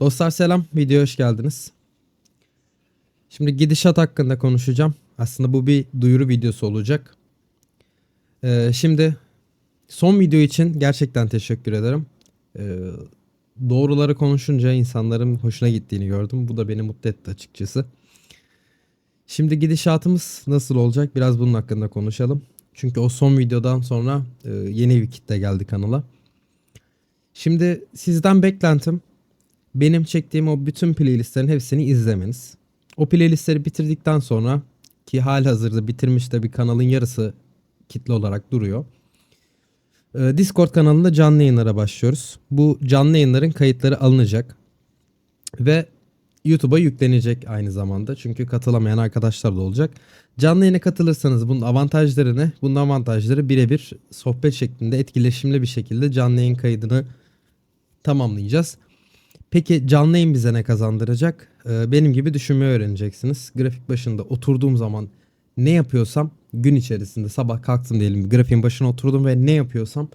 Dostlar selam, videoya hoş geldiniz. Şimdi gidişat hakkında konuşacağım. Aslında bu bir duyuru videosu olacak. Ee, şimdi son video için gerçekten teşekkür ederim. Ee, doğruları konuşunca insanların hoşuna gittiğini gördüm. Bu da beni mutlu etti açıkçası. Şimdi gidişatımız nasıl olacak? Biraz bunun hakkında konuşalım. Çünkü o son videodan sonra e, yeni bir kitle geldi kanala. Şimdi sizden beklentim benim çektiğim o bütün playlistlerin hepsini izlemeniz. O playlistleri bitirdikten sonra ki hali hazırda bitirmiş de bir kanalın yarısı kitle olarak duruyor. Ee, Discord kanalında canlı yayınlara başlıyoruz. Bu canlı yayınların kayıtları alınacak ve YouTube'a yüklenecek aynı zamanda. Çünkü katılamayan arkadaşlar da olacak. Canlı yayına katılırsanız bunun avantajları ne? Bunun avantajları birebir sohbet şeklinde etkileşimli bir şekilde canlı yayın kaydını tamamlayacağız. Peki canlı yayın bize ne kazandıracak? Ee, benim gibi düşünmeyi öğreneceksiniz. Grafik başında oturduğum zaman ne yapıyorsam gün içerisinde sabah kalktım diyelim grafiğin başına oturdum ve ne yapıyorsam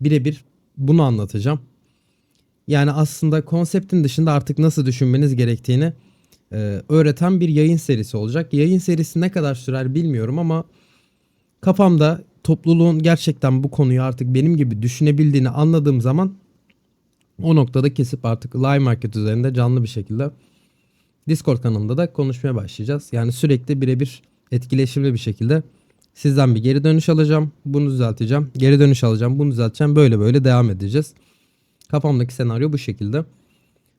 birebir bunu anlatacağım. Yani aslında konseptin dışında artık nasıl düşünmeniz gerektiğini e, öğreten bir yayın serisi olacak. Yayın serisi ne kadar sürer bilmiyorum ama kafamda topluluğun gerçekten bu konuyu artık benim gibi düşünebildiğini anladığım zaman o noktada kesip artık live market üzerinde canlı bir şekilde Discord kanalında da konuşmaya başlayacağız. Yani sürekli birebir etkileşimli bir şekilde sizden bir geri dönüş alacağım. Bunu düzelteceğim. Geri dönüş alacağım. Bunu düzelteceğim. Böyle böyle devam edeceğiz. Kafamdaki senaryo bu şekilde.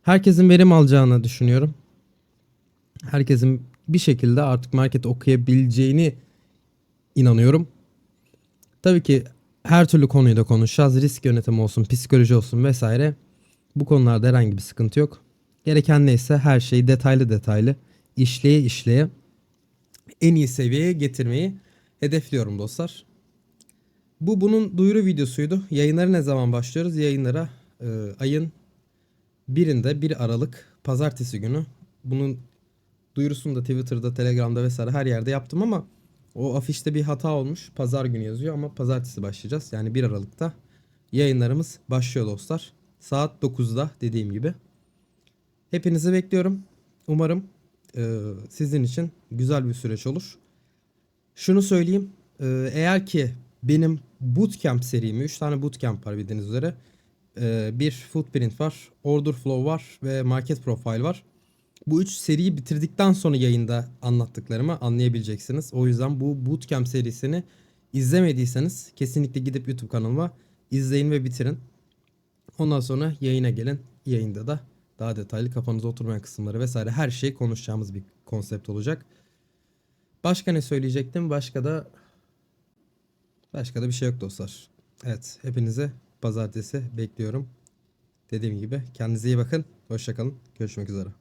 Herkesin verim alacağını düşünüyorum. Herkesin bir şekilde artık market okuyabileceğini inanıyorum. Tabii ki her türlü konuyu da konuşacağız. Risk yönetimi olsun, psikoloji olsun vesaire. Bu konularda herhangi bir sıkıntı yok. Gereken neyse her şeyi detaylı detaylı işleye işleye en iyi seviyeye getirmeyi hedefliyorum dostlar. Bu bunun duyuru videosuydu. Yayınları ne zaman başlıyoruz? Yayınlara e, ayın birinde 1 Aralık pazartesi günü. Bunun duyurusunu da Twitter'da, Telegram'da vesaire her yerde yaptım ama o afişte bir hata olmuş. Pazar günü yazıyor ama pazartesi başlayacağız. Yani 1 Aralık'ta yayınlarımız başlıyor dostlar. Saat 9'da dediğim gibi. Hepinizi bekliyorum. Umarım e, sizin için güzel bir süreç olur. Şunu söyleyeyim. e, eğer ki benim bootcamp serimi 3 tane bootcamp var bildiğiniz üzere. E, bir footprint var, order flow var ve market profile var. Bu üç seriyi bitirdikten sonra yayında anlattıklarımı anlayabileceksiniz. O yüzden bu bootcamp serisini izlemediyseniz kesinlikle gidip YouTube kanalıma izleyin ve bitirin. Ondan sonra yayına gelin. Yayında da daha detaylı kafanıza oturmayan kısımları vesaire her şeyi konuşacağımız bir konsept olacak. Başka ne söyleyecektim? Başka da başka da bir şey yok dostlar. Evet, hepinize pazartesi bekliyorum. Dediğim gibi kendinize iyi bakın. Hoşçakalın. Görüşmek üzere.